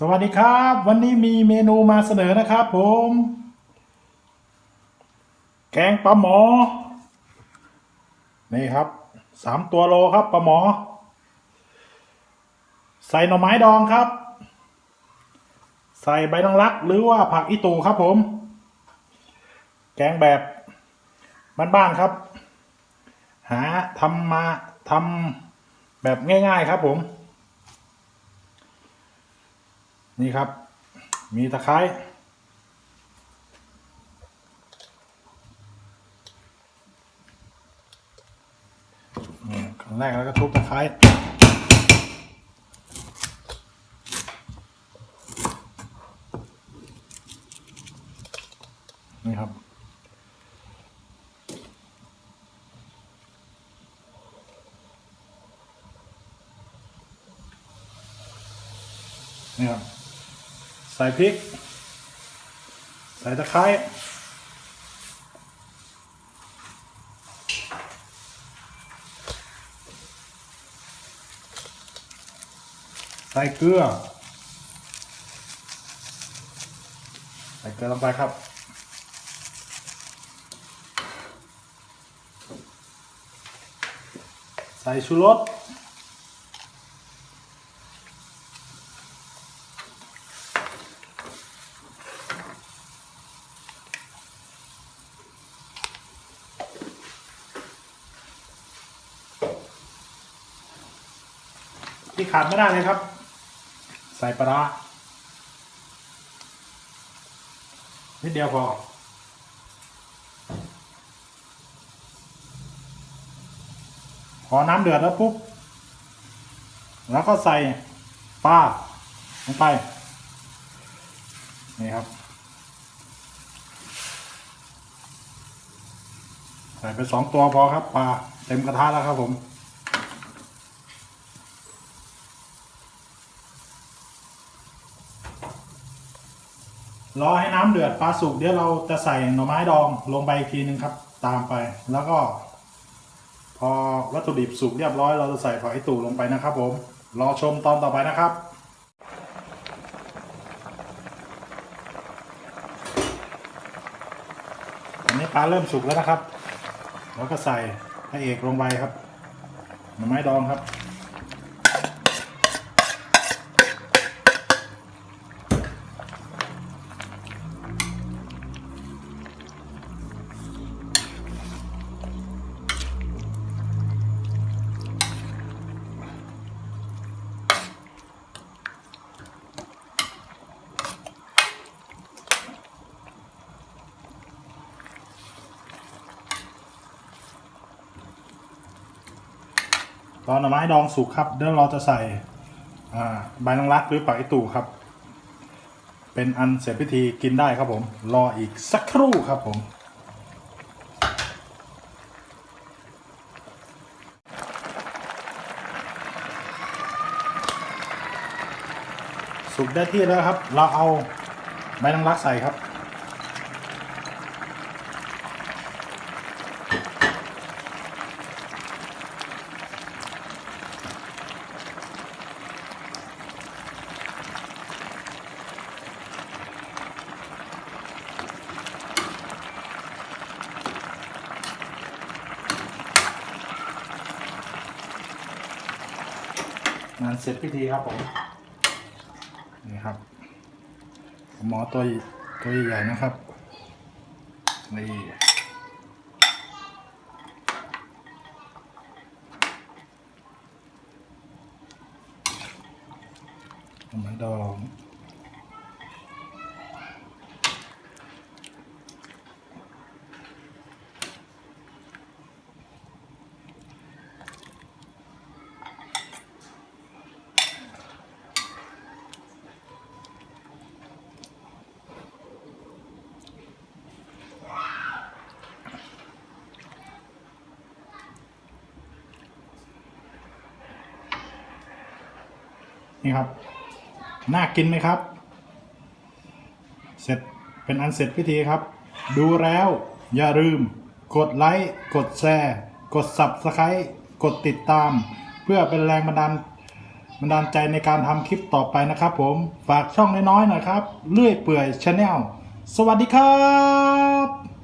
สวัสดีครับ วันนี้มีเมนูมาเสนอนะครับผม แกงปลาหมอ นี่ครับสามตัวโลครับปลาหมอ ใส่หน่อไม้ดองครับ ใส่ใบนังลักหรือว่าผักอีตูครับผม แกงแบบบ้านๆครับ หาทำมาทำแบบง่าย ๆ ครับผม นี่ครับ มีตะไคร้นี่ขั้นแรกแล้วก็ทุบตะไคร้นี่ครับนี่ครับ ใส่พริก ใส่ตะไคร้ใส่เกลือ ใส่เกลือลงไปครับ ใส่ชูรส ที่ขาดไม่ได้เลยครับ ใส่ปลาร้านิดเดียวพอ พอน้ำเดือดแล้วปุ๊บ แล้วก็ใส่ปลาลงไป นี่ครับ ใส่ไปสองตัวพอครับปลาเต็มกระทะแล้วครับผม รอให้น้ำเดือดปลาสุกเดี๋ยวเราจะใส่หน่อไม้ดองลงไปอีกทีนึงครับ ตามไปแล้วก็ พอวัตถุดิบสุกเรียบร้อยเราจะใส่ผักไอตู่ลงไปนะครับ ผม รอชมตอนต่อไปนะครับอันนี้ปลาเริ่มสุกแล้วนะครับ แล้วก็ใส่พระเอกลงไปครับหน่อไม้ดองครับ ตอนหน่อไม้ดองสุกครับเดี๋ยวเราจะใส่ใบนังรักหรือปักไอตู่ครับ เป็นอันเสร็จพิธีกินได้ครับผม รออีกสักครู่ครับผมสุกได้ที่แล้วครับ เราเอาใบนังรักใส่ครับานเสร็จพิธีครับผม นี่ครับ หมอตัวตัวใหญ่ๆนะครับ นี่หน่อไมดอง นี่ครับ น่ากินไหมครับ เสร็จเป็นอันเสร็จพิธีครับ ดูแล้วอย่าลืม กดไลค์กดแชร์ กด Subscribe กดติดตาม เพื่อเป็นแรงบันดาลบันดาลใจในการทำคลิปต่อไปนะครับผม ฝากช่องน้อยๆหน่อยครับ เลื่อยเปื่อยชาแนลสวัสดีครับ